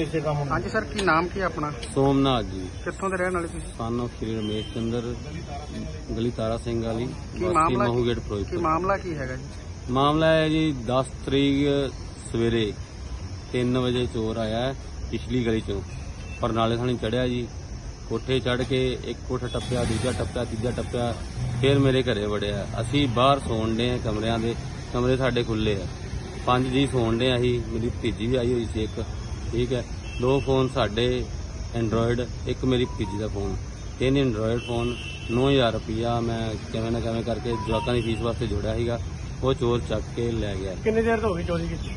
ਇਸੇ ਕੰਮ ਨੂੰ ਹਾਂਜੀ ਸਰ ਕੀ ਨਾਮ ਕੀ ਹੈ ਆਪਣਾ? ਸੋਮਨਾਥ ਜੀ। ਕਿੱਥੋਂ ਦੇ ਰਹਿਣ ਵਾਲੇ ਤੁਸੀਂ? ਸਨ of ਸ੍ਰੀ ਰਮੇਸ਼ ਚੰਦਰ ਗਲੀ ਤਾਰਾ ਸਿੰਘ ਵਾਲੀ ਕੀ ਬਸਤੀ ਮਾਮਲਾ ਮਹੂਗੇਟ ਕੀ ਫਿਰੋਜ਼ਪੁਰ। ਮਾਮਲਾ ਕੀ ਹੈਗਾ ਜੀ? ਮਾਮਲਾ ਹੈ ਜੀ 10 ਤਰੀਕ ਸਵੇਰੇ 3 ਵਜੇ ਚੋਰ ਆਇਆ ਹੈ ਪਿਛਲੀ ਗਲੀ ਚੋਂ। ਪਰਨਾਲੇ ਥਾਣੀ ਚੜਿਆ ਜੀ। ਕੋਠੇ ਚੜ ਕੇ ਇੱਕ ਕੋਠਾ ਟੱਪਿਆ ਦੂਜਾ ਟੱਪਿਆ ਤੀਜਾ ਟੱਪਿਆ ਫਿਰ ਮੇਰੇ ਘਰੇ ਵੜਿਆ। ਅਸੀਂ ਬਾਹਰ ਸੌਣ ਦੇ ਕਮਰਿਆਂ ਦੇ ਕਮਰੇ ਸਾਡੇ ਖੁੱਲੇ ਆ। ਪੰਜ ਜੀ ਸੌਣ ਦੇ ਅਸੀਂ ਮੇਰੀ ਭਤੀਜੀ ਵੀ ਆਈ ਹੋਈ ਸੀ ਇੱਕ। ਠੀਕ ਹੈ। ਦੋ ਫੋਨ ਸਾਡੇ ਐਂਡਰੋਇਡ ਇੱਕ ਮੇਰੀ ਭਤੀਜੀ ਦਾ ਫੋਨ ਤਿੰਨ ਐਂਡਰੋਇਡ ਫੋਨ 9000 ਰੁਪਇਆ ਮੈਂ ਕਿਵੇਂ ਨਾ ਕਿਵੇਂ ਕਰਕੇ ਜਵਾਕਾਂ ਦੀ ਫੀਸ ਵਾਸਤੇ ਜੋੜਿਆ ਸੀਗਾ। ਉਹ ਚੋਰ ਚੱਕ ਕੇ ਲੈ ਗਿਆ। ਕਿੰਨੇ ਦੇਰ ਤੋਂ ਹੋ ਗਈ ਚੋਰੀ ਕੀਤੀ?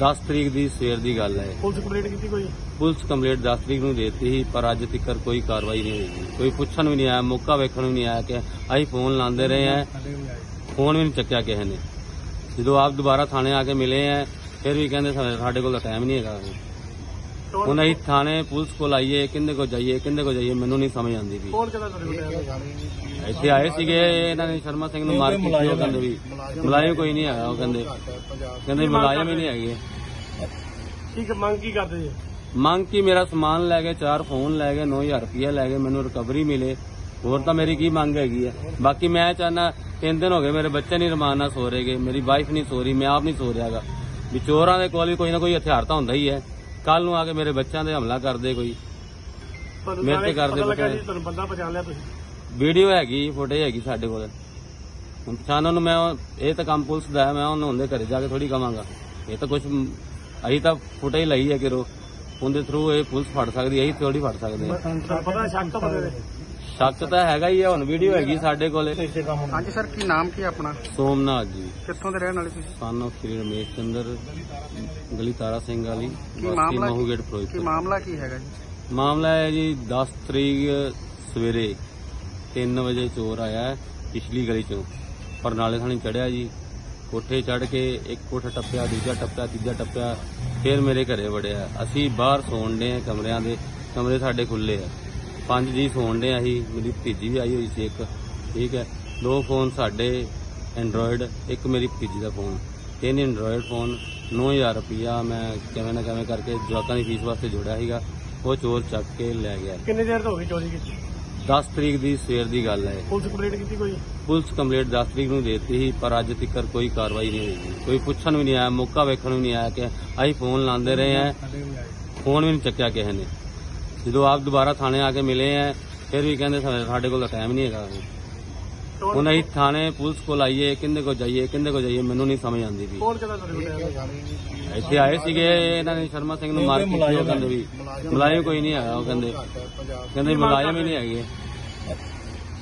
10 ਤਰੀਕ ਦੀ ਸਵੇਰ ਦੀ ਗੱਲ ਹੈ। ਪੁਲਿਸ ਕੰਪਲੀਟ ਕੀਤੀ ਕੋਈ? ਪੁਲਿਸ ਕੰਪਲੀਟ 10 ਤਰੀਕ ਨੂੰ ਦੇਤੀ ਸੀ ਪਰ ਅੱਜ ਤੱਕ ਕੋਈ ਕਾਰਵਾਈ ਨਹੀਂ ਹੋਈ। ਕੋਈ ਪੁੱਛਣ ਵੀ ਨਹੀਂ ਆਇਆ ਮੌਕਾ ਵੇਖਣ ਵੀ ਨਹੀਂ ਆਇਆ ਕਿ ਅਸੀਂ ਫੋਨ ਲਾਉਂਦੇ ਰਹੇ ਆ ਫੋਨ ਵੀ ਨਹੀਂ ਚੱਕਿਆ ਕਿਸੇ ਨੇ। ਜਦੋਂ ਆਪ ਦੁਬਾਰਾ ਥਾਣੇ ਆ ਕੇ ਮਿਲੇ ਆ ਫਿਰ ਵੀ ਕਹਿੰਦੇ ਸਾਡੇ ਕੋਲ ਤਾਂ ਟਾਈਮ ਨਹੀਂ ਹੈਗਾ। ਹੁਣ ਅਸੀਂ ਥਾਣੇ ਪੁਲਿਸ ਕੋਲ ਆਈਏ ਕਿੰਦੇ ਕੋਲ ਜਾਈਏ ਕਿੰਦੇ ਕੋਲ ਜਾਈਏ ਮੈਨੂੰ ਨਹੀਂ ਸਮਝ ਆਉਂਦੀ ਵੀ। ਕੌਣ ਕਹਿੰਦਾ ਤੁਹਾਡੇ ਕੋਲ ਇੱਥੇ ਆਏ ਸੀਗੇ ਇਹਨਾਂ ਨੇ ਸ਼ਰਮਾ ਸਿੰਘ ਨੂੰ ਮਾਰ ਕੀਤੀ ਉਹ ਕਹਿੰਦੇ ਵੀ ਮੁਲਾਜ਼ਮ ਕੋਈ ਨਹੀਂ ਆਇਆ ਉਹ ਕਹਿੰਦੇ। ਕਹਿੰਦੇ ਮੁਲਾਜ਼ਮ ਹੀ ਨਹੀਂ ਹੈਗੇ। ਠੀਕ ਹੈ, ਮੰਗ ਕੀ ਕਰਦੇ ਜੀ? ਮੰਗ ਕੀ ਮੇਰਾ ਸਮਾਨ ਲੈ ਗਏ ਚਾਰ ਫੋਨ ਲੈ ਗਏ 9000 ਰੁਪਏ ਲੈ ਗਏ ਮੈਨੂੰ ਰਿਕਵਰੀ ਮਿਲੇ। ਹੋਰ ਤਾਂ ਮੇਰੀ ਕੀ ਮੰਗ ਹੈਗੀ ਹੈ ਬਾਕੀ ਮੈਂ ਚਾਹਨਾ ਤਿੰਨ ਦਿਨ ਹੋ ਗਏ ਮੇਰੇ ਬੱਚੇ ਨਹੀਂ ਰਮਾਨ ਨਾਲ ਸੋ ਰਹੇਗੇ ਮੇਰੀ ਵਾਈਫ ਨਹੀਂ ਸੋ ਰਹੀ ਮੈਂ ਆਪ ਨਹੀਂ ਸੋ ਰਿਹਾਗਾ। ਵੀ ਚੋਰਾਂ ਦੇ ਕੋਲ ਵੀ ਕੋਈ ਨਾ ਕੋਈ ਹਥਿਆਰ ਤਾਂ ਹੁੰਦਾ ਹੀ ਹੈ। ਕੱਲ ਨੂੰ ਆ ਕੇ ਮੇਰੇ ਬੱਚਿਆਂ ਦੇ ਹਮਲਾ ਕਰਦੇ ਕੋਈ। ਤੁਹਾਨੂੰ ਮੇਰੇ ਤੇ ਕਰਦੇ ਪਤਾ ਲੱਗਾ ਪਤਾ ਜੀ ਤੁਹਾਨੂੰ ਬੰਦਾ ਪਛਾਣ ਲਿਆ ਤੁਸੀਂ। ਵੀਡੀਓ ਹੈਗੀ ਫੁਟੇਜ ਹੈਗੀ ਸਾਡੇ ਕੋਲ। ਹੁਣ ਪਛਾਣਨ ਨੂੰ ਮੈਂ ਉਹ- ਇਹ ਤਾਂ ਕੰਮ ਪੁਲਿਸ ਦਾ ਹੈ ਮੈਂ ਉਹਨੂੰ ਉਹਦੇ ਘਰੇ ਜਾ ਕੇ ਥੋੜੀ ਕਵਾਂਗਾ। ਇਹ ਤਾਂ ਕੁਝ ਅਸੀਂ ਤਾਂ ਫੁਟੇਜ ਲਈ ਹੈ ਕਿਰੋ ਉਹਦੇ ਥਰੂ ਇਹ ਪੁਲਿਸ ਫੜ ਸਕਦੀ ਹੈ ਅਸੀਂ ਥੋੜੀ ਫੜ ਸਕਦੇ ਹਾਂ ਤੁਹਾਨੂੰ ਪਤਾ ਸ਼ੱਕ ਤਾਂ ਬੰਦੇ ਦੇ? ਸ਼ੱਕ ਤਾਂ ਹੈਗਾ ਹੀ ਹੈ ਹੁਣ ਵੀਡੀਓ ਹੈਗੀ ਸਾਡੇ ਕੋਲ। ਹਾਂਜੀ ਸਰ ਕੀ ਨਾਮ ਕੀ ਆਪਣਾ? ਸੋਮਨਾਥ ਜੀ। ਕਿੱਥੋਂ ਦੇ ਰਹਿਣ ਵਾਲੇ ਤੁਸੀਂ? ਸਨ of ਸ੍ਰੀ ਰਮੇਸ਼ ਚੰਦਰ ਗਲੀ ਤਾਰਾ ਸਿੰਘ ਵਾਲੀ ਕੀ ਮਾਮਲਾ ਮਹੂਗੇਟ ਕੀ ਫਿਰੋਜ਼ਪੁਰ। ਮਾਮਲਾ ਕੀ ਹੈਗਾ ਜੀ? ਮਾਮਲਾ ਹੈ ਜੀ 10 ਤਰੀਕ ਸਵੇਰੇ 3 ਵਜੇ ਚੋਰ ਆਇਆ ਹੈ ਪਿਛਲੀ ਗਲੀ ਚੋਂ। ਪਰਨਾਲੇ ਥਾਣੀ ਚੜਿਆ ਜੀ। ਕੋਠੇ ਚੜ ਕੇ ਇੱਕ ਕੋਠਾ ਟੱਪਿਆ ਦੂਜਾ ਟੱਪਿਆ ਤੀਜਾ ਟੱਪਿਆ ਫਿਰ ਮੇਰੇ ਘਰੇ ਵੜਿਆ। ਅਸੀਂ ਬਾਹਰ ਸੌਣ ਦੇ ਕਮਰਿਆਂ ਦੇ ਕਮਰੇ ਸਾਡੇ ਖੁੱਲੇ ਆ। ਪੰਜ ਜੀ ਸੌਣ ਦੇ ਅਸੀਂ ਮੇਰੀ ਭਤੀਜੀ ਵੀ ਆਈ ਹੋਈ ਸੀ ਇੱਕ ਠੀਕ ਹੈ। ਦੋ ਫੋਨ ਸਾਡੇ ਐਂਡਰੋਇਡ ਇੱਕ ਮੇਰੀ ਭਤੀਜੀ ਦਾ ਫੋਨ ਤਿੰਨ ਐਂਡਰੋਇਡ ਫੋਨ 9000 ਰੁਪਇਆ ਮੈਂ ਕਿਵੇਂ ਨਾ ਕਿਵੇਂ ਕਰਕੇ ਜਵਾਕਾਂ ਦੀ ਫੀਸ ਵਾਸਤੇ ਜੋੜਿਆ ਸੀਗਾ। ਉਹ ਚੋਰ ਚੱਕ ਕੇ ਲੈ ਗਿਆ। ਕਿੰਨੇ ਦੇਰ ਤੋਂ ਹੋ ਗਈ ਚੋਰੀ ਕੀਤੀ? 10 ਤਰੀਕ ਦੀ ਸਵੇਰ ਦੀ ਗੱਲ ਹੈ ਪੁਲਿਸ ਕੰਪਲੀਟ ਕੀਤੀ ਕੋਈ? ਪੁਲਿਸ ਕੰਪਲੀਟ 10 ਤਰੀਕ ਨੂੰ ਦੇਤੀ ਸੀ ਪਰ ਅੱਜ ਤੱਕ ਕੋਈ ਕਾਰਵਾਈ ਨਹੀਂ ਹੋਈ। ਕੋਈ ਪੁੱਛਣ ਵੀ ਨਹੀਂ ਆਇਆ ਮੌਕਾ ਵੇਖਣ ਵੀ ਨਹੀਂ ਆਇਆ ਕਿ ਅਸੀਂ ਫੋਨ ਲਾਉਂਦੇ ਰਹੇ ਆ ਫੋਨ ਵੀ ਨਹੀਂ ਚੱਕਿਆ ਕਿਸੇ ਨੇ। ਜਦੋਂ ਆਪ ਦੁਬਾਰਾ ਥਾਣੇ ਆ ਕੇ ਮਿਲੇ ਆ ਫਿਰ ਵੀ ਕਹਿੰਦੇ ਸਾਡੇ ਕੋਲ ਟਾਈਮ ਨਹੀਂ ਹੈਗਾ। ਹੁਣ ਅਸੀਂ ਥਾਣੇ ਪੁਲਿਸ ਕੋਲ ਆਈਏ ਕਿੰਦੇ ਕੋਲ ਜਾਈਏ ਕਿੰਦੇ ਕੋਲ ਜਾਈਏ ਮੈਨੂੰ ਨਹੀਂ ਸਮਝ ਆਉਂਦੀ ਵੀ। ਇੱਥੇ ਆਏ ਸੀਗੇ ਇਹਨਾਂ ਨੇ ਸ਼ਰਮਾ ਸਿੰਘ ਨੂੰ ਮਾਰ ਕੀਤੀ ਉਹ ਕਹਿੰਦੇ ਵੀ? ਮੁਲਾਜ਼ਮ ਕੋਈ ਨਹੀਂ ਆਇਆ ਉਹ ਕਹਿੰਦੇ। ਕਹਿੰਦੇ ਮੁਲਾਜ਼ਮ ਹੀ ਨਹੀਂ ਹੈਗੇ।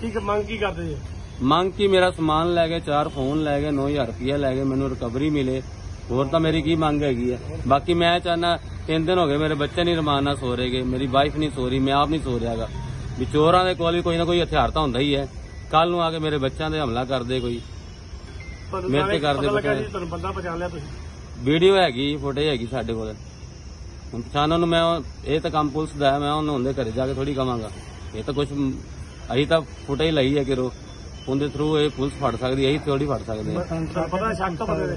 ਠੀਕ ਮੰਗ ਕੀ ਕਰਦੇ ਜੀ? ਮੰਗ ਕੀ ਮੇਰਾ ਸਮਾਨ ਲੈ ਗਏ ਚਾਰ ਫੋਨ ਲੈ ਗਏ 9000 ਰੁਪਏ ਲੈ ਗਏ ਮੈਨੂੰ ਰਿਕਵਰੀ ਮਿਲੇ। ਹੋਰ ਤਾਂ ਮੇਰੀ ਕੀ ਮੰਗ ਹੈਗੀ ਹੈ? ਬਾਕੀ ਮੈਂ ਚਾਹਨਾ ਤਿੰਨ ਦਿਨ ਹੋ ਗਏ ਮੇਰੇ ਬੱਚੇ ਨਹੀਂ ਰਮਾਨ ਨਾਲ ਸੋ ਰਹੇਗੇ ਮੇਰੀ ਵਾਈਫ ਨਹੀਂ ਸੋ ਰਹੀ ਮੈਂ ਆਪ ਨਹੀਂ ਸੋ ਰਿਹਾਗਾ ਵੀ ਚੋਰਾਂ ਦੇ ਕੋਲ ਵੀ ਕੋਈ ਨਾ ਕੋਈ ਹਥਿਆਰ ਤਾਂ ਹੁੰਦਾ ਹੀ ਹੈ। ਕੱਲ ਨੂੰ ਆ ਕੇ ਮੇਰੇ ਬੱਚਿਆਂ ਦੇ ਹਮਲਾ ਕਰਦੇ ਕੋਈ। ਮੇਰੇ ਤੇ ਕਰਦੇ ਤੁਹਾਨੂੰ ਬੰਦਾ ਪਛਾਣ ਲਿਆ ਤੁਸੀਂ। ਵੀਡੀਓ ਹੈਗੀ ਫੁਟੇਜ ਹੈਗੀ ਸਾਡੇ ਕੋਲ। ਹੁਣ ਪਛਾਣਨ ਨੂੰ ਮੈਂ ਇਹ ਤਾਂ ਕੰਮ ਪੁਲਿਸ ਦਾ ਹੈ ਮੈਂ ਉਹਨੂੰ ਉਹਦੇ ਘਰੇ ਜਾ ਕੇ ਥੋੜੀ ਕਵਾਂਗਾ। ਇਹ ਤਾਂ ਕੁਝ ਅਸੀਂ ਤਾਂ ਫੁਟੇਜ ਲਈ ਹੈ ਕਿਰੋ ਉਹਦੇ ਥਰੂ ਇਹ ਪੁਲਿਸ ਫੜ ਸਕਦੀ ਹੈ ਅਸੀਂ ਥੋੜੀ ਫੜ ਸਕਦੇ ਹਾਂ। ਤੁਹਾਨੂੰ ਪਤਾ ਸ਼ੱਕ ਤਾਂ ਬੰਦੇ ਦੇ